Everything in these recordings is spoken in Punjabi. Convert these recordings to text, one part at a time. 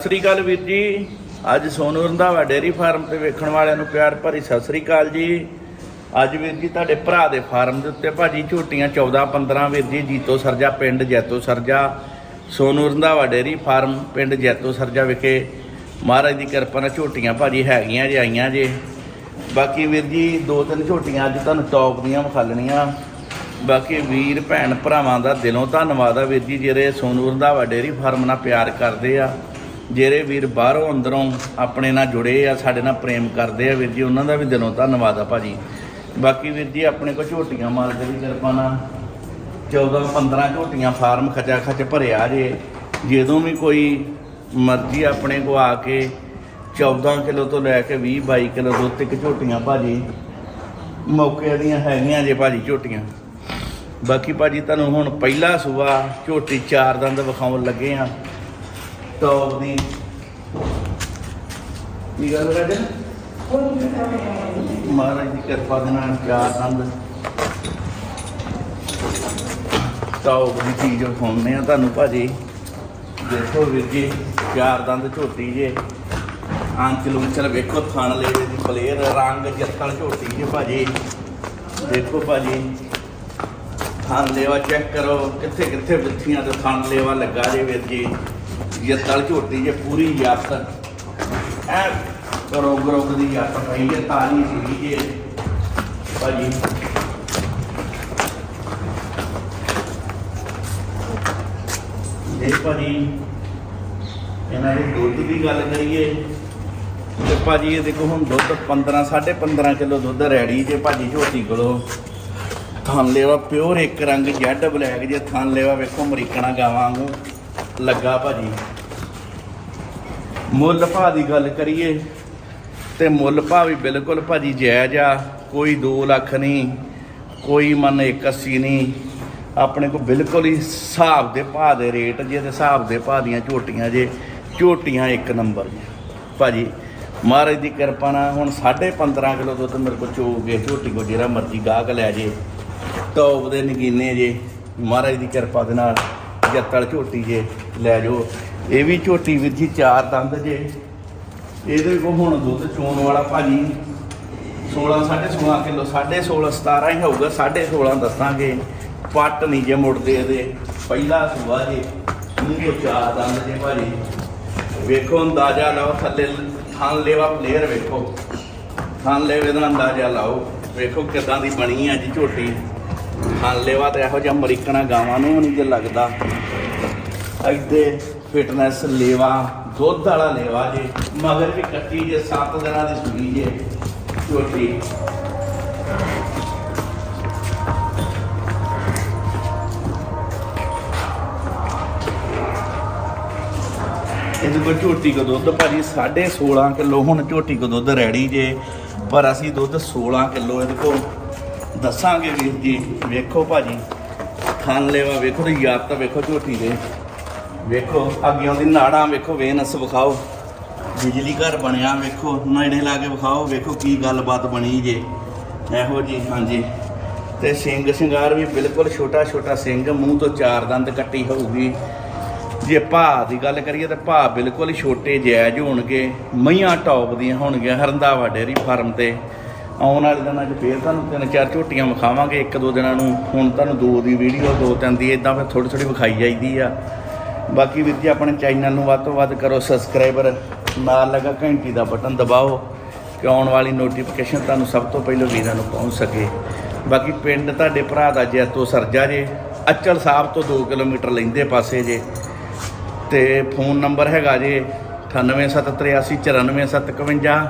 ਸਤਿ ਸ੍ਰੀ ਅਕਾਲ ਵੀਰ ਜੀ। ਅੱਜ ਸੋਨੂ ਰੰਧਾਵਾ ਡੇਅਰੀ ਫਾਰਮ ਤੇ ਵੇਖਣ ਵਾਲਿਆਂ ਨੂੰ ਪਿਆਰ ਭਰੀ ਸਤਿ ਸ੍ਰੀ ਅਕਾਲ ਜੀ। ਅੱਜ ਵੀਰ ਜੀ ਤੁਹਾਡੇ ਭਰਾ ਦੇ ਫਾਰਮ ਦੇ ਉੱਤੇ ਭਾਜੀ ਝੋਟੀਆਂ 14 15 ਵੀਰ ਜੀ, ਜੀਤੋ ਸਰਜਾ ਪਿੰਡ ਜੈਤੋ ਸਰਜਾ। ਸੋਨੂ ਰੰਧਾਵਾ ਡੇਅਰੀ ਫਾਰਮ ਪਿੰਡ ਜੈਤੋ ਸਰਜਾ ਵਿਖੇ ਮਹਾਰਾਜ ਦੀ ਕਿਰਪਾ ਨਾਲ ਝੋਟੀਆਂ ਭਾਜੀ ਹੈਗੀਆਂ ਜੇ, ਆਈਆਂ ਜੇ। ਬਾਕੀ ਵੀਰ ਜੀ, ਦੋ ਤਿੰਨ ਝੋਟੀਆਂ ਅੱਜ ਤੁਹਾਨੂੰ ਟੌਪ ਦੀਆਂ ਵਿਖਾਲਣੀਆਂ ਬਾਕੀ ਵੀਰ, ਭੈਣ, ਭਰਾਵਾਂ ਦਾ ਦਿਲੋਂ ਧੰਨਵਾਦ ਆ ਵੀਰ ਜੀ, ਜਿਹੜੇ ਸੋਨੂ ਰੰਧਾਵਾ ਡੇਅਰੀ ਫਾਰਮ ਨਾਲ ਪਿਆਰ ਕਰਦੇ ਆ। ਜਿਹੜੇ ਵੀਰ ਬਾਹਰੋਂ ਅੰਦਰੋਂ ਆਪਣੇ ਨਾਲ ਜੁੜੇ ਆ, ਸਾਡੇ ਨਾਲ ਪ੍ਰੇਮ ਕਰਦੇ ਆ, ਵੀਰ ਜੀ, ਉਹਨਾਂ ਦਾ ਵੀ ਦਿਲੋਂ ਧੰਨਵਾਦ ਆ ਭਾਜੀ। ਬਾਕੀ ਵੀਰ ਜੀ, ਆਪਣੇ ਕੋਲ ਝੋਟੀਆਂ ਮਾਲਕ ਦੀ ਕਿਰਪਾ ਨਾਲ 14 15 ਝੋਟੀਆਂ ਫਾਰਮ ਖਚਾ ਖਚ ਭਰਿਆ ਜੇ। ਜਦੋਂ ਵੀ ਕੋਈ ਮਰਜ਼ੀ ਆਪਣੇ ਕੋ ਆ ਕੇ 14 ਕਿਲੋ ਤੋਂ ਲੈ ਕੇ 20 22 ਕਿਲੋ ਦੁੱਧ ਤੱਕ ਝੋਟੀਆਂ ਭਾਜੀ, ਮੌਕੇ ਦੀਆਂ ਹੈਗੀਆਂ ਜੇ ਭਾਜੀ ਝੋਟੀਆਂ। ਬਾਕੀ ਭਾਜੀ, ਤੁਹਾਨੂੰ ਹੁਣ ਪਹਿਲਾ ਸੂਆ ਝੋਟੀ ਚਾਰ ਦੰਦ ਵਿਖਾਉਣ ਲੱਗੇ ਆ। ਟੌਪ ਦੀ। ਕੀ ਗੱਲ ਕਰਦੇ ਮਹਾਰਾਜ ਦੀ ਕਿਰਪਾ ਦੇ ਨਾਲ ਚਾਰ ਦੰਦ ਟੌਪ ਦੀ ਚੀਜ਼ ਵਿਖਾਉਂਦੇ ਆ ਤੁਹਾਨੂੰ ਭਾਜੀ। ਦੇਖੋ ਵੀਰ ਜੀ ਚਾਰ ਦੰਦ ਝੋਟੀ ਜੇ। ਆਂਚਲ ਉਂਚਲ ਵੇਖੋ, ਥਣ ਲੇਵੇ ਦੀ ਪਲੇਅਰ ਰੰਗ ਜੱਤਲ ਝੋਟੀ ਜੇ ਭਾਜੀ। ਦੇਖੋ ਭਾਜੀ, ਥਣ ਲੇਵਾ ਚੈੱਕ ਕਰੋ ਕਿੱਥੇ ਕਿੱਥੇ ਬਿੱਥੀਆਂ ਤੇ ਥਣ ਲੇਵਾ ਲੱਗਾ ਜੇ ਵੀਰ ਜੀ। ਜੱਤਲ ਝੋਟੀ ਜੇ ਪੂਰੀ ਯੱਤ ਐ ਰੋਗ ਰੋਗ ਦੀ ਯੱਤ ਪਈ ਜੇ ਤਾਲੀ ਸੀ ਜੇ। ਭਾਜੀ। ਦੇਖ ਭਾਜੀ, ਇਹਨਾਂ ਦੇ ਦੁੱਧ ਦੀ ਗੱਲ ਕਰੀਏ। ਤੇ ਭਾਜੀ, ਇਹ ਦੇਖੋ ਹੁਣ ਦੁੱਧ 15 15.5 ਕਿਲੋ ਦੁੱਧ ਰੈਡੀ ਜੇ ਭਾਜੀ ਝੋਟੀ ਕੋਲੋਂ। ਥਣ ਲੇਵਾ ਪਿਓਰ ਇੱਕ ਰੰਗ ਜੈਡ ਬਲੈਕ ਜੇ ਥਣ ਲੇਵਾ ਵੇਖੋ ਅਮਰੀਕਣਾ ਗਾਵਾਂ ਵਾਂਗੂ। ਲੱਗਾ ਭਾਜੀ। ਮੁੱਲ ਭਾਅ ਦੀ ਗੱਲ ਕਰੀਏ, ਤੇ ਮੁੱਲ ਭਾਅ ਵੀ ਬਿਲਕੁਲ ਭਾਜੀ ਜਾਇਜ਼ ਆ, ਕੋਈ 2 ਲੱਖ ਨਹੀਂ ਕੋਈ ਮਨ 81 ਨਹੀਂ ਆਪਣੇ ਕੋ ਬਿਲਕੁਲ ਹੀ ਹਿਸਾਬ ਦੇ ਭਾਅ ਦੇ ਰੇਟ ਜੇ ਤੇ ਹਿਸਾਬ ਦੇ ਭਾਅ ਦੀਆਂ ਝੋਟੀਆਂ ਜੇ, ਝੋਟੀਆਂ ਇੱਕ ਨੰਬਰ ਜੀ। ਭਾਜੀ, ਮਹਾਰਾਜ ਦੀ ਕਿਰਪਾ ਨਾਲ ਹੁਣ 15.5 ਕਿਲੋ ਦੁੱਧ ਮੇਰੇ ਕੋਲ ਚੋਗੇ ਝੋਟੀ ਕੋ ਜਿਹੜਾ ਮਰਜ਼ੀ ਗਾਹਕ ਲੈ ਜੇ, ਟੌਪ ਦੇ ਨਗੀਨੇ ਜੇ, ਮਹਾਰਾਜ ਦੀ ਕਿਰਪਾ ਦੇ ਨਾਲ। ਜੱਤਲ ਝੋਟੀ ਜੇ ਲੈ ਜਾਓ। ਇਹ ਵੀ ਝੋਟੀ ਵੀਰ ਜੀ ਚਾਰ ਦੰਦ ਜੇ। ਇਹਦੇ ਕੋ ਹੁਣ ਦੁੱਧ ਚੋਣ ਵਾਲਾ ਭਾਜੀ 16 16.5 ਕਿਲੋ 16.5 17 ਹੀ ਹੋਊਗਾ 16.5 ਦੱਸਾਂਗੇ। ਪੱਟ ਨਹੀਂ ਜੇ ਮੁੜਦੇ ਇਹਦੇ। ਪਹਿਲਾ ਸੂਆ ਜੇ। ਮੂੰਹ ਤੋਂ ਚਾਰ ਦੰਦ ਜੇ ਭਾਜੀ। ਵੇਖੋ ਅੰਦਾਜ਼ਾ ਲਾਓ, ਥੱਲੇ ਥਾਂ ਲੇਵਾ ਪਲੇਅਰ ਵੇਖੋ। ਥਾਂ ਲੇਵੇ ਦਾ ਅੰਦਾਜ਼ਾ ਲਾਓ। ਵੇਖੋ ਕਿਦਾਂ ਦੀ ਬਣੀ ਆ ਜੀ ਝੋਟੀ। ਥਾਂ ਲੇਵਾ ਤੇ ਇਹੋ ਜਿਹਾ ਅਮਰੀਕਨਾ ਗਾਵਾਂ ਨੂੰ ਨਹੀਂ ਜੇ ਲੱਗਦਾ। ਇੱਥੇ ਫਿਟਨੈਸ ਲੇਵਾ, ਦੁੱਧ ਵਾਲਾ ਲੇਵਾ ਜੇ, ਮਗਰ ਵੀ ਕੱਟੀ ਜੇ 7 ਦਿਨਾਂ ਦੀ ਸੂਈ ਜੇ, ਝੋਟੀ। ਇਹਦੇ ਕੋਲ ਝੋਟੀ ਕੋ ਦੁੱਧ, ਭਾਜੀ 16.5 ਕਿਲੋ, ਹੁਣ ਝੋਟੀ ਕੋ ਦੁੱਧ ਰੈਡੀ ਜੇ, ਪਰ ਅਸੀਂ ਦੁੱਧ 16 ਕਿਲੋ ਇਹਦੇ ਕੋਲ ਦੱਸਾਂਗੇ ਵੀਰ ਜੀ। ਵੇਖੋ ਭਾਜੀ ਖਾਣ ਲੈਵਾ ਵੇਖੋ ਤੇ ਯਾਦ ਤਾਂ ਵੇਖੋ ਝੋਟੀ ਦੇ। ਵੇਖੋ, ਅੱਗਿਓਂ ਦੀ ਨਾੜਾਂ ਵੇਖੋ, ਵੇਨਸ ਵਿਖਾਓ। ਬਿਜਲੀ ਘਰ ਬਣਿਆ, ਵੇਖੋ ਨੇੜੇ ਲਾ ਕੇ ਵਿਖਾਓ, ਵੇਖੋ ਕੀ ਗੱਲਬਾਤ ਬਣੀ ਜੇ। ਇਹੋ ਜੀ, ਹਾਂਜੀ। ਤੇ ਸਿੰਘ ਸ਼ਿੰਗਾਰ ਵੀ ਬਿਲਕੁਲ ਛੋਟਾ ਛੋਟਾ ਸਿੰਘ, ਮੂੰਹ ਤੋਂ ਚਾਰ ਦੰਦ ਕੱਟੀ ਹੋਊਗੀ। ਜੇ ਭਾਅ ਦੀ ਗੱਲ ਕਰੀਏ ਤਾਂ ਭਾਅ ਬਿਲਕੁਲ ਛੋਟੇ ਜਾਇਜ਼ ਹੋਣਗੇ, ਮਈਆਂ ਟੌਪ ਦੀਆਂ ਹੋਣਗੀਆਂ ਹਰੰਦਾਵਾ ਡੇਅਰੀ ਫਾਰਮ ਤੇ। ਆਉਣ ਵਾਲੇ ਦਿਨਾਂ 'ਚ ਫੇਰ ਤੁਹਾਨੂੰ ਤਿੰਨ ਚਾਰ ਝੋਟੀਆਂ ਵਿਖਾਵਾਂਗੇ, ਇੱਕ ਦੋ ਦਿਨਾਂ ਨੂੰ। ਹੁਣ ਤੁਹਾਨੂੰ ਦੋ ਦੀ ਵੀਡੀਓ, ਦੋ ਤਿੰਨ ਦੀ ਇਦਾਂ ਫਿਰ ਥੋੜੀ ਥੋੜੀ ਵਿਖਾਈ ਜਾਈਦੀ ਆ। ਬਾਕੀ ਵੀਰ ਜੀ, ਆਪਣੇ ਚੈਨਲ ਨੂੰ ਵੱਧ ਤੋਂ ਵੱਧ ਕਰੋ ਸਬਸਕ੍ਰਾਈਬਰ ਨਾਲ ਲੱਗਾ ਘੰਟੀ ਦਾ ਬਟਨ ਦਬਾਓ, ਕਿ ਆਉਣ ਵਾਲੀ ਨੋਟੀਫਿਕੇਸ਼ਨ ਤੁਹਾਨੂੰ ਸਭ ਤੋਂ ਪਹਿਲਾਂ ਵੀਰਾਂ ਨੂੰ ਪਹੁੰਚ ਸਕੇ। ਬਾਕੀ ਪਿੰਡ ਤੁਹਾਡੇ ਭਰਾ ਦਾ ਜੈਤੋ ਸਰਜਾ ਜੇ, ਅਚਲ ਸਾਹਿਬ ਤੋਂ 2 ਕਿਲੋਮੀਟਰ ਲੈਂਦੇ ਪਾਸੇ ਜੇ। ਤੇ ਫੋਨ ਨੰਬਰ ਹੈਗਾ ਜੇ 9873849751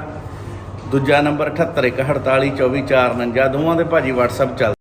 ਦੂਜਾ ਨੰਬਰ 78142449 ਦੋਵਾਂ ਦੇ ਭਾਜੀ WhatsApp ਚੱਲ